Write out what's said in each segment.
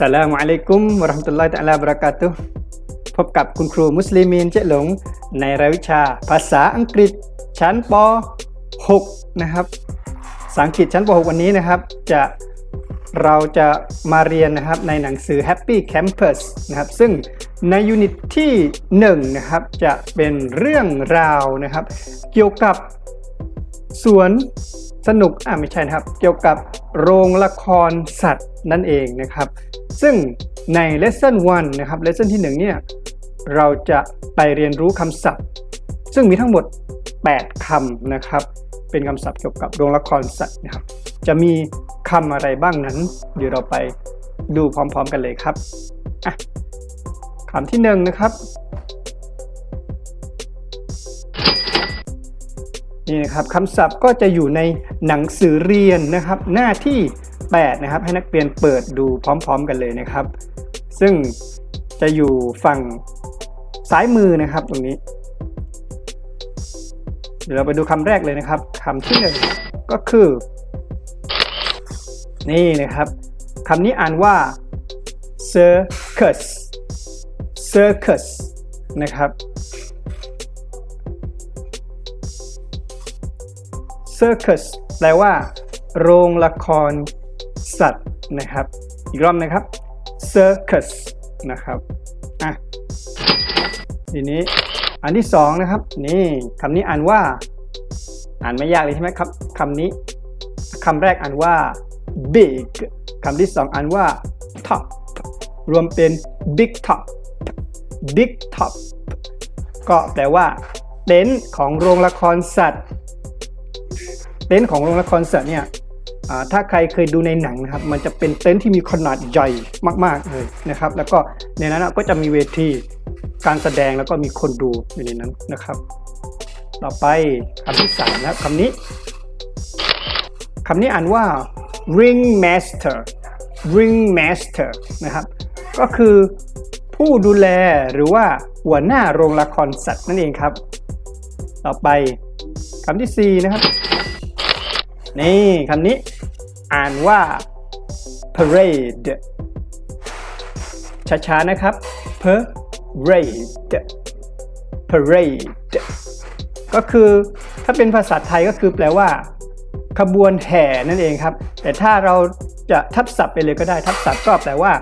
สลามุอะลัยกุมวะราะห์มะตุลลอฮิตะอาลาบะเราะกาตุฮ์พบกับคุณครูมุสลิมีนเจ๊หลง ในรายวิชาภาษาอังกฤษชั้นป .6 นะครับภาษาอังกฤษชั้นป .6 วันนี้นะครับ จะเราจะมาเรียนนะครับในหนังสือ Happy Campus นะครับ ซึ่งในยูนิตที่1นะครับจะเป็นเรื่องราวนะครับ เกี่ยวกับสวน สนุกอ่าไม่ใช่นะครับ เกี่ยวกับโรงละครสัตว์นั่นเองนะครับ ซึ่งใน lesson 1 นะครับ lesson ที่ 1 เนี่ยเราจะไปเรียนรู้คำศัพท์ ซึ่งมีทั้งหมด 8คำนะครับ เป็นคำศัพท์เกี่ยวกับโรงละครสัตว์นะครับ จะมีคำอะไรบ้างนั้น เดี๋ยวเราไปดูพร้อมๆกันเลยครับอะคำที่หนึ่งนะครับ นี่นะครับคำศัพท์ก็จะอยู่ในหนังสือเรียนนะครับ หน้าที่ 8 นะครับ ให้นักเรียนเปิดดูพร้อม ๆ กันเลยนะครับ ซึ่งจะอยู่ฝั่งซ้ายมือนะครับตรงนี้ เดี๋ยวเราไปดูคำแรกเลยนะครับคำที่หนึ่งก็คือ นี่นะครับคำนี้อ่านว่า circus circus นะครับ circus แปลว่า โรงละครสัตว์นะครับ อีกรอบนะครับ circus นะครับอะทีนี้อันที่สองนะครับ นี่คำนี้อ่านว่า อ่านไม่ยากเลยใช่ไหมครับคำนี้คำแรกอ่านว่า big คำที่สองอ่านว่า top รวมเป็น big top big top ก็แปลว่าเต็นท์ของโรงละครสัตว์ เต็นท์ของโรงละครสัตว์เนี่ยถ้าใครเคยดูในหนังนะครับ มันจะเป็นเต็นท์ที่มีขนาดใหญ่มาก ๆเลยนะครับ แล้วก็ในนั้นก็จะมีเวทีการแสดงแล้วก็มีคนดูอยู่ในนั้นนะครับ ต่อไปคำที่สามนะครับคำนี้คำนี้อ่านว่า ring master ring master นะครับ ก็คือผู้ดูแลหรือว่าหัวหน้าโรงละครสัตว์นั่นเองครับ ต่อไปคำที่สี่นะครับ นี่คำนี้อ่านว่า parade ช้าๆนะครับ parade parade ก็คือถ้าเป็นภาษาไทยก็คือแปลว่า ขบวนแห่นั่นเองครับ แต่ถ้าเราจะทับศัพท์ไปเลยก็ได้ทับศัพท์ก็แปลว่า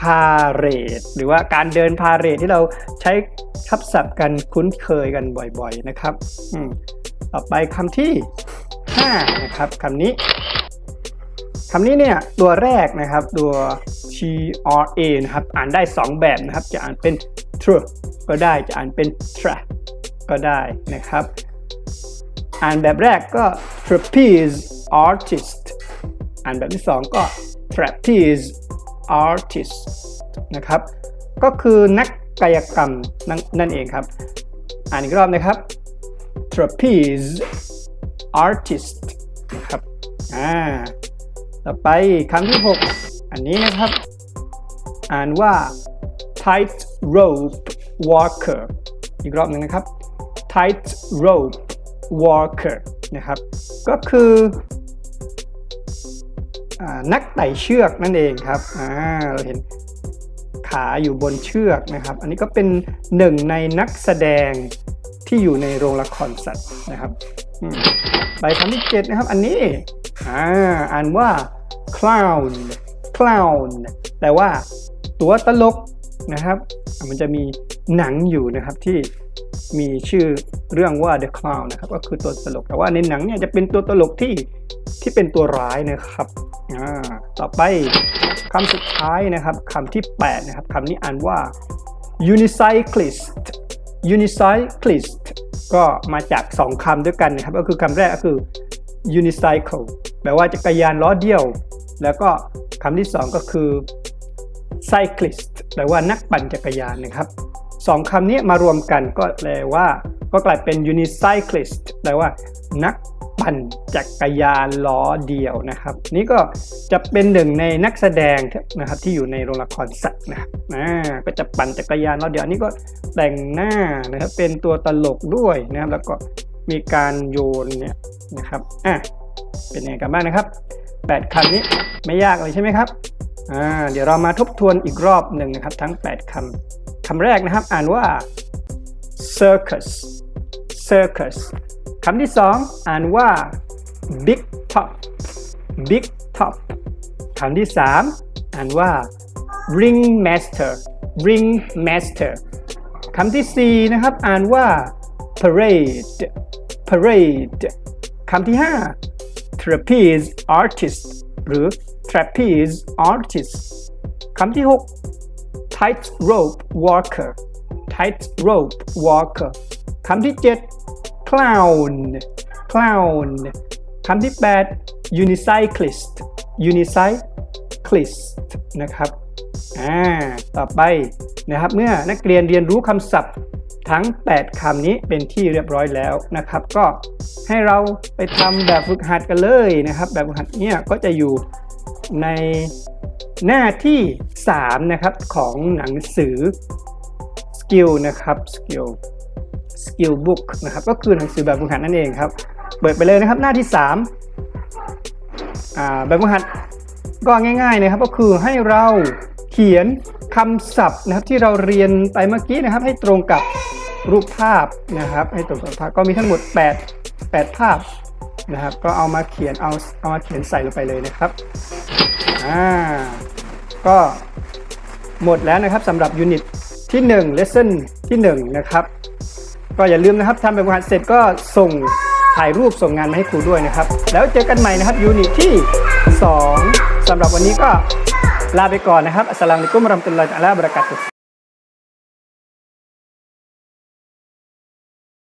พาเรดหรือว่าการเดินพาเรดที่เราใช้ทับศัพท์กันคุ้นเคยกันบ่อยๆนะครับต่อไปคำที่ 5 นะครับคำนี้คำนี้เนี่ยตัวแรกนะครับตัว T R A นะครับอ่านได้ 2 แบบนะครับ จะอ่านเป็น tr ก็ได้จะอ่านเป็น tra ก็ได้นะครับ อ่านแบบแรกก็ trapeze artist อ่านแบบที่ 2 ก็ trapeze artist นะครับ ก็คือนักกายกรรมนนั่นเองครับ อ่านอีกรอบนะครับ trapeze artist นะครับอ่าต่อไปคำที่ 6 อันนี้นะครับ อ่านว่า tight rope walker อีกรอบหนึ่งนะครับ tight rope walker นะครับ ก็คืออนักไต่เชือกนั่นเองครับอ่าเราเห็นขาอยู่บนเชือกนะครับ อันนี้ก็เป็นหนึ่งในนักแสดงที่อยู่ในโรงละครสัตว์นะครับ ใบคำที่7นะครับ อันนี้อ่าอ่านว่า clown clown แปลว่าตัวตลกนะครับ มันจะมีหนังอยู่นะครับที่มีชื่อเรื่องว่า The Clown นะครับ ก็คือตัวตลก แต่ว่าในหนังเนี่ยจะเป็นตัวตลกที่ที่เป็นตัวร้ายนะครับอ่าต่อไปคำสุดท้ายนะครับคำที่ 8 นะครับคำนี้อ่านว่า unicyclist unicyclist ก็มาจาก 2คำด้วยกันนะครับ ก็คือคำแรกก็คือ unicycle แปลว่าจักรยานล้อเดียว แล้วก็คำที่ 2 ก็คือ cyclist แปลว่านักปั่นจักรยานนะครับสองคำนี้มารวมกันก็แปลว่า ก็กลายเป็น unicyclist แปลว่านัก ปั่นจักรยานล้อเดียวนะครับ นี่ก็จะเป็นหนึ่งในนักแสดงนะครับที่อยู่ในโรงละครสัตว์นะครับอ่าก็จะปั่นจักรยานล้อเดียวอันนี้ก็แต่งหน้านะครับเป็นตัวตลกด้วยนะครับ แล้วก็มีการโยนเนี่ยนะครับอะเป็นยังไงกันบ้างนะครับ 8คำนี้ไม่ยากเลยใช่ไหมครับอ่าเดี๋ยวเรามาทบทวนอีกรอบหนึ่งนะครับ ทั้ง 8คำคำแรกนะครับ อ่านว่า circus circus คำที่สองอ่านว่า big top big top คำที่สามอ่านว่า ring master ring master คำที่สี่นะครับ อ่านว่า parade parade คำที่ห้า trapeze artist หรือ trapeze artist คำที่หก tight rope walker tight rope walker คำที่7 clown clown คำที่ 8 unicyclist unicyclist นะครับอ่าต่อไปนะครับเมื่อนักเรียนเรียนรู้คำศัพท์ทั้ง 8คำนี้เป็นที่เรียบร้อยแล้วนะครับ ก็ให้เราไปทำแบบฝึกหัดกันเลยนะครับ แบบฝึกหัดเนี่ยก็จะอยู่ในหน้าที่ 3 นะครับ ของหนังสือ skill นะครับ skill skill book นะครับก็คือหนังสือแบบฝึกหัดนั่นเองครับ เปิดไปเลยนะครับหน้าที่3อ่าแบบฝึกหัดก็ง่ายๆนะครับก็คือให้เราเขียนคำศัพท์นะครับที่เราเรียนไปเมื่อกี้นะครับ ให้ตรงกับรูปภาพนะครับ ให้ตรงกับภาพก็มีทั้งหมด 8 8 ภาพนะครับ ก็เอามาเขียนเอาเอามาเขียนใส่ลงไปเลยนะครับอ่าก็หมดแล้วนะครับสำหรับยูนิตที่ 1 lesson ที่ 1 นะครับ ก็อย่าลืมนะครับทำแบบฝึกหัดเสร็จก็ส่งถ่ายรูปส่งงานมาให้ครูด้วยนะครับ แล้วเจอกันใหม่นะครับยูนิตที่ 2สำหรับวันนี้ก็ลาไปก่อนนะครับอัสลามุอะลัยกุมวะเราะห์มะตุลลอฮิวะบรักาตุ